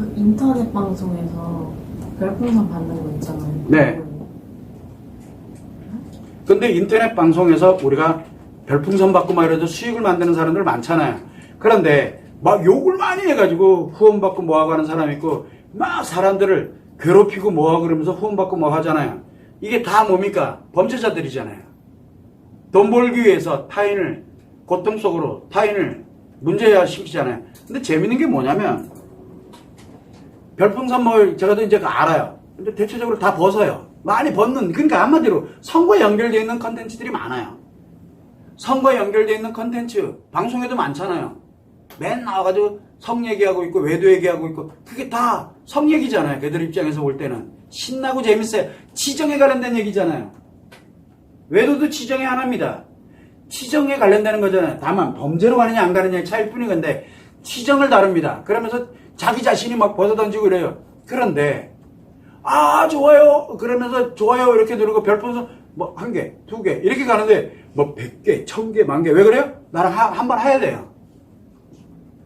그 인터넷 방송에서 별풍선 받는 거 있잖아요. 네. 근데 인터넷 방송에서 우리가 별풍선 받고 막 이래도 수익을 만드는 사람들 많잖아요. 그런데 막 욕을 많이 해가지고 후원 받고 뭐하고 하는 사람 있고 막 사람들을 괴롭히고 뭐하고 그러면서 후원 받고 뭐 하잖아요. 이게 다 뭡니까? 범죄자들이잖아요. 돈 벌기 위해서 타인을 고통 속으로 타인을 문제야 시키잖아요. 근데 재밌는 게 뭐냐면 별풍선 뭐 제가 도 이제 알아요. 근데 대체적으로 다 벗어요. 많이 벗는 그러니까 한마디로 선거에 연결되어 있는 컨텐츠들이 많아요. 선거에 연결되어 있는 컨텐츠 방송에도 많잖아요. 맨 나와가지고 성 얘기하고 있고 외도 얘기하고 있고 그게 다 성 얘기잖아요. 걔들 입장에서 볼 때는 신나고 재밌어요. 치정에 관련된 얘기잖아요. 외도도 치정의 하나입니다. 치정에 관련되는 거잖아요. 다만 범죄로 가느냐 안 가느냐의 차이일 뿐인 건데 치정을 다룹니다. 그러면서 자기 자신이 막 벗어던지고 이래요. 그런데 아 좋아요 그러면서 좋아요 이렇게 누르고 별풍선 뭐 한 개, 두 개 이렇게 가는데 뭐 백 개, 천 개, 만 개 왜 그래요? 나랑 한 번 해야 돼요.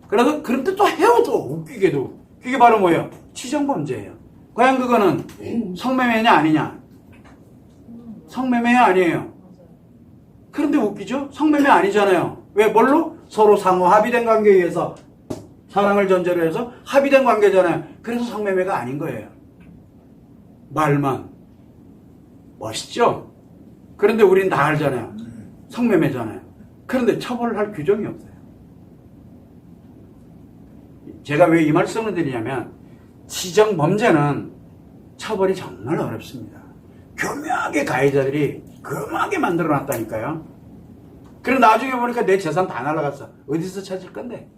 그래서 그런데 또 해요 또 웃기게도 그게 바로 뭐예요? 치정범죄예요. 과연 그거는 성매매냐 아니냐? 성매매 아니에요. 그런데 웃기죠? 성매매 아니잖아요. 왜 뭘로? 서로 상호 합의된 관계에 의해서 사랑을 전제로 해서 합의된 관계잖아요. 그래서 성매매가 아닌 거예요. 말만 멋있죠? 그런데 우린 다 알잖아요. 성매매잖아요. 그런데 처벌을 할 규정이 없어요. 제가 왜 이 말씀을 드리냐면 지정 범죄는 처벌이 정말 어렵습니다. 교묘하게 가해자들이 교묘하게 만들어 놨다니까요. 그리고 나중에 보니까 내 재산 다 날라갔어. 어디서 찾을 건데?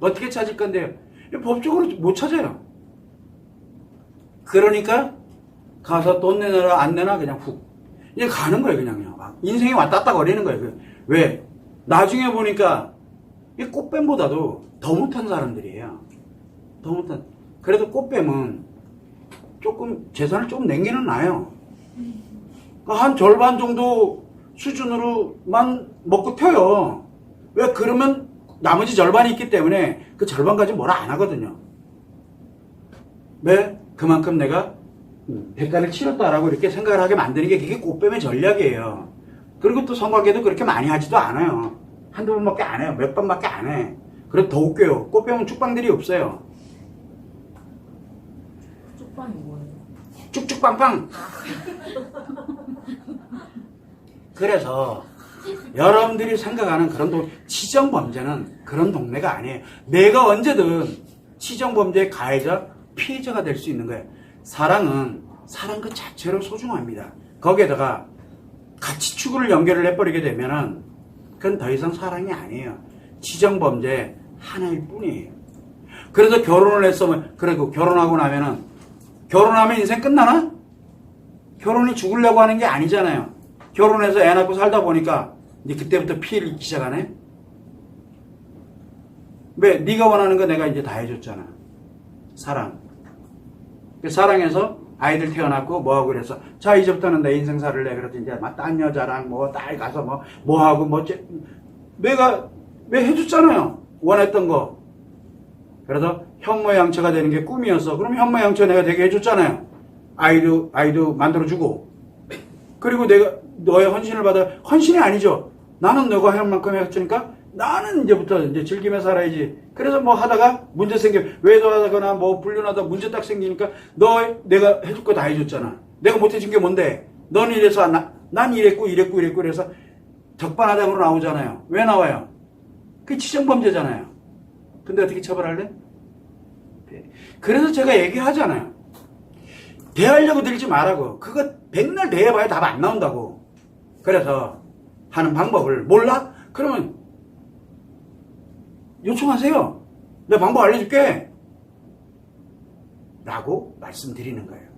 어떻게 찾을 건데요? 법적으로 못 찾아요. 그러니까 가서 돈 내놔라 안 내놔 그냥 훅. 이제 가는 거예요 그냥요 막 인생이 왔다 갔다 거리는 거예요 그 왜? 나중에 보니까 이 꽃뱀보다도 더 못한 사람들이에요. 더 못한. 그래도 꽃뱀은 조금 재산을 조금 남기는 나요. 그러니까 한 절반 정도 수준으로만 먹고 튀어요. 왜 그러면 나머지 절반이 있기 때문에 그 절반 까지 뭐라 안 하거든요 왜 그만큼 내가 대가를 치렀다라고 이렇게 생각을 하게 만드는 게 그게 꽃뱀의 전략이에요. 그리고 또 성관계도 그렇게 많이 하지도 않아요. 한두 번밖에 안 해요. 몇 번밖에 안 해. 그래도 더 웃겨요. 꽃뱀은 쭉방들이 없어요. 쪽방이 뭐예요? 쭉쭉빵빵. 그래서 여러분들이 생각하는 그런 동 치정 범죄는 그런 동네가 아니에요. 내가 언제든 치정 범죄의 가해자, 피해자가 될 수 있는 거예요. 사랑은 사랑 그 자체로 소중합니다. 거기에다가 가치 추구를 연결을 해버리게 되면은 그건 더 이상 사랑이 아니에요. 치정 범죄 하나일 뿐이에요. 그래서 결혼을 했으면 그리고 결혼하고 나면은 결혼하면 인생 끝나나? 결혼이 죽으려고 하는 게 아니잖아요. 결혼해서 애 낳고 살다 보니까 이제 그때부터 피해를 입기 시작하네. 왜? 네가 원하는 거 내가 이제 다 해줬잖아. 사랑. 그 사랑해서 아이들 태어났고 뭐하고 그래서 자 이제부터는 내 인생 살을래 그래서 이제 막딴 여자랑 뭐 딸 가서 뭐 뭐하고 뭐 째- 내가 왜 해줬잖아요. 원했던 거. 그래서 현모양처가 되는 게 꿈이었어. 그럼 현모양처 내가 되게 해줬잖아요. 아이도 아이도 만들어주고 그리고 내가 너의 헌신을 받아 헌신이 아니죠. 나는 너가 할 만큼 해줬으니까 나는 이제부터 이제 즐기며 살아야지. 그래서 뭐 하다가 문제 생겨 외도하거나 뭐 불륜하다 문제 딱 생기니까 너 내가 해줄 거 다 해줬잖아. 내가 못 해준 게 뭔데? 넌 이래서 나, 난 이랬고 이랬고 이랬고 그래서 적반하장으로 나오잖아요. 왜 나와요? 그게 치정범죄잖아요. 근데 어떻게 처벌할래? 네. 그래서 제가 얘기하잖아요. 대하려고 들지 말라고. 그거 백날 대해봐야 답 안 나온다고. 그래서 하는 방법을 몰라? 그러면 요청하세요. 내가 방법 알려줄게. 라고 말씀드리는 거예요.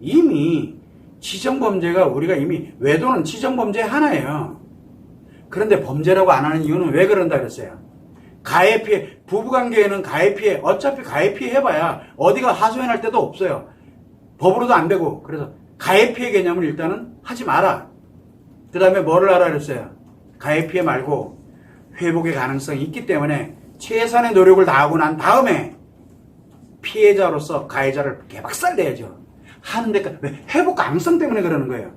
이미 치정범죄가 우리가 이미 외도는 치정범죄 하나예요. 그런데 범죄라고 안 하는 이유는 왜 그런다 그랬어요? 가해 피해, 부부관계에는 가해 피해, 어차피 가해 피해 해봐야 어디가 하소연할 데도 없어요. 법으로도 안 되고. 그래서 가해 피해 개념을 일단은 하지 마라. 그 다음에 뭐를 하라 그랬어요? 가해 피해 말고 회복의 가능성이 있기 때문에 최선의 노력을 다하고 난 다음에 피해 피해자로서 가해자를 개박살 내야죠. 하는데 왜 회복 가능성 때문에 그러는 거예요.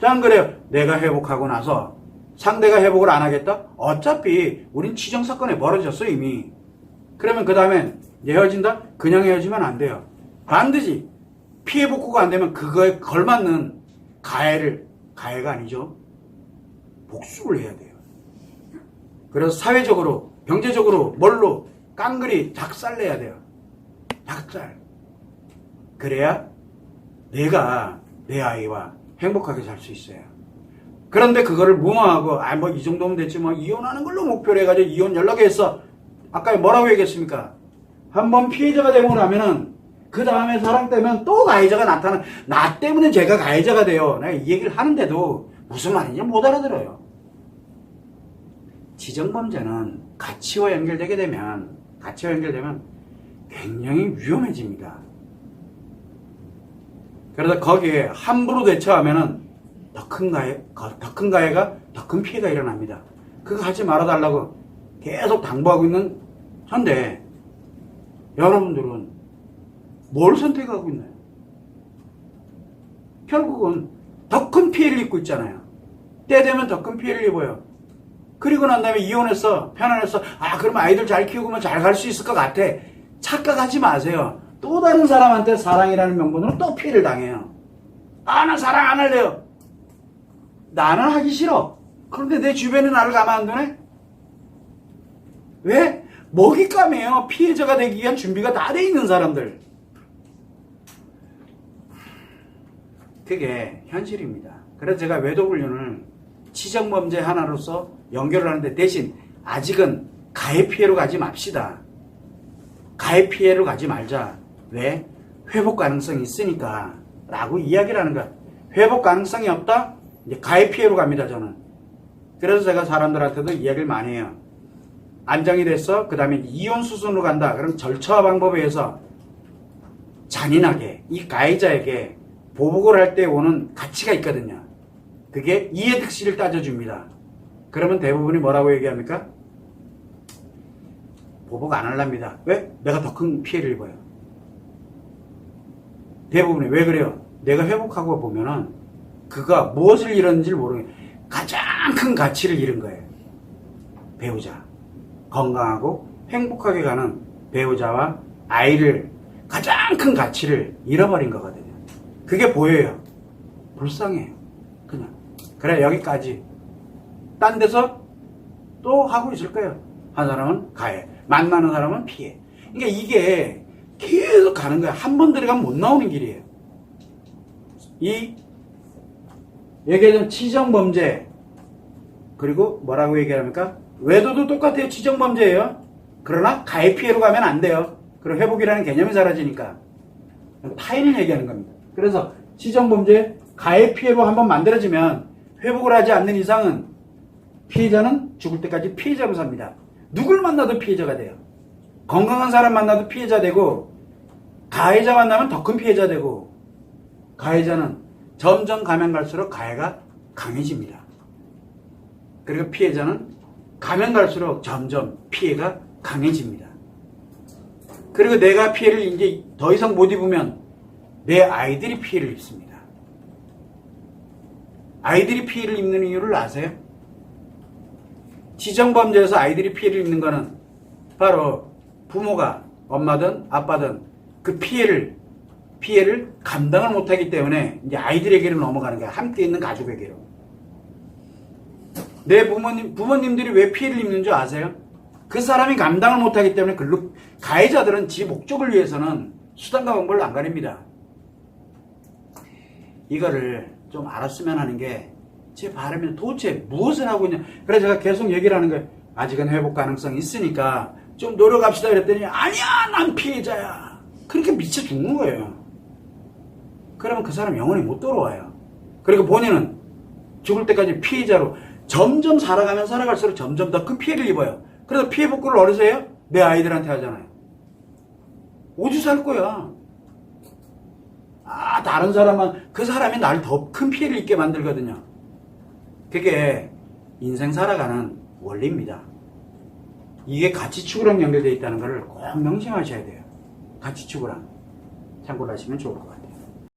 저는 그래요. 내가 회복하고 나서 상대가 회복을 안 하겠다? 어차피 우린 치정 사건에 벌어졌어 이미. 그러면 그 다음엔 헤어진다? 그냥 헤어지면 안 돼요. 반드시 피해 복구가 안 되면 그거에 걸맞는 가해를 가해가 아니죠. 복수를 해야 돼요. 그래서 사회적으로 경제적으로 뭘로 깡그리 작살내야 돼요. 작살. 그래야 내가 내 아이와 행복하게 살 수 있어요. 그런데 그거를 무마하고 아 뭐 이 정도면 됐지 뭐 이혼하는 걸로 목표로 해가지고 이혼 연락했어. 아까 뭐라고 얘기했습니까? 한번 피해자가 되고 나면은 그 다음에 사랑 때면 또 가해자가 나타나 나 때문에 제가 가해자가 돼요. 내가 이 얘기를 하는데도 무슨 말인지 못 알아들어요. 지정범죄는 가치와 연결되게 되면 가치와 연결되면 굉장히 위험해집니다. 그러다 거기에 함부로 대처하면은 더 큰 가해, 더 큰 가해가 더 큰 피해가 일어납니다. 그거 하지 말아달라고 계속 당부하고 있는 현대 여러분들은 뭘 선택하고 있나요? 결국은 더 큰 피해를 입고 있잖아요. 때 되면 더 큰 피해를 입어요. 그리고 난 다음에 이혼했어. 편안했어. 아, 그럼 아이들 잘 키우면 잘 갈 수 있을 것 같아. 착각하지 마세요. 또 다른 사람한테 사랑이라는 명분으로 또 피해를 당해요. 아, 나 사랑 안 할래요. 나는 하기 싫어. 그런데 내 주변에 나를 가만 안 두네? 왜? 먹잇감이에요. 피해자가 되기 위한 준비가 다 돼 있는 사람들. 그게 현실입니다. 그래서 제가 외도불륜을 치정범죄 하나로서 연결을 하는데 대신 아직은 가해 피해로 가지 맙시다. 가해 피해로 가지 말자. 왜? 회복 가능성이 있으니까. 라고 이야기를 하는 거야. 회복 가능성이 없다? 이제 가해 피해로 갑니다, 저는. 그래서 제가 사람들한테도 이야기를 많이 해요. 안정이 됐어? 그 다음에 이혼 수순으로 간다. 그럼 절차와 방법에 의해서 잔인하게 이 가해자에게 보복을 할 때 오는 가치가 있거든요. 그게 이해득실을 따져줍니다. 그러면 대부분이 뭐라고 얘기합니까? 보복 안 할랍니다. 왜? 내가 더 큰 피해를 입어요. 대부분이 왜 그래요? 내가 회복하고 보면은 그가 무엇을 잃었는지 모르게 가장 큰 가치를 잃은 거예요. 배우자. 건강하고 행복하게 가는 배우자와 아이를 가장 큰 가치를 잃어버린 거거든요. 그게 보여요. 불쌍해요. 그냥. 그래, 여기까지. 딴 데서 또 하고 있을 거예요. 한 사람은 가해. 만나는 사람은 피해. 그러니까 이게 계속 가는 거야. 한 번 들어가면 못 나오는 길이에요. 이, 얘기하자면 치정범죄. 그리고 뭐라고 얘기합니까? 외도도 똑같아요. 치정범죄예요. 그러나 가해 피해로 가면 안 돼요. 그럼 회복이라는 개념이 사라지니까. 타인을 얘기하는 겁니다. 그래서 치정범죄 가해 피해로 한번 만들어지면 회복을 하지 않는 이상은 피해자는 죽을 때까지 피해자로 삽니다. 누굴 만나도 피해자가 돼요. 건강한 사람 만나도 피해자 되고 가해자 만나면 더 큰 피해자 되고 가해자는 점점 가면 갈수록 가해가 강해집니다. 그리고 피해자는 가면 갈수록 점점 피해가 강해집니다. 그리고 내가 피해를 이제 더 이상 못 입으면 내 아이들이 피해를 입습니다. 아이들이 피해를 입는 이유를 아세요? 지정범죄에서 아이들이 피해를 입는 거는 바로 부모가 엄마든 아빠든 그 피해를 피해를 감당을 못하기 때문에 이제 아이들에게로 넘어가는 거야. 함께 있는 가족에게로. 내 부모님 부모님들이 왜 피해를 입는 줄 아세요? 그 사람이 감당을 못하기 때문에 글로 가해자들은 지 목적을 위해서는 수단과 방법을 안 가립니다. 이거를 좀 알았으면 하는 게제 바람이 도대체 무엇을 하고 있냐. 그래서 제가 계속 얘기를 하는 거예요. 아직은 회복 가능성이 있으니까 좀 노력합시다 그랬더니 아니야 난 피해자야. 그렇게 미쳐 죽는 거예요. 그러면 그 사람 영원히 못 돌아와요. 그리고 본인은 죽을 때까지 피해자로 점점 살아가면 살아갈수록 점점 더 큰 피해를 입어요. 그래서 피해 복구를 어디서 해요? 내 아이들한테 하잖아요. 어디서 할 거야? 아, 다른 사람은, 그 사람이 날 더 큰 피해를 입게 만들거든요. 그게 인생 살아가는 원리입니다. 이게 가치축으로 연결되어 있다는 것을 꼭 명심하셔야 돼요. 가치축을 한 참고를 하시면 좋을 것 같아요.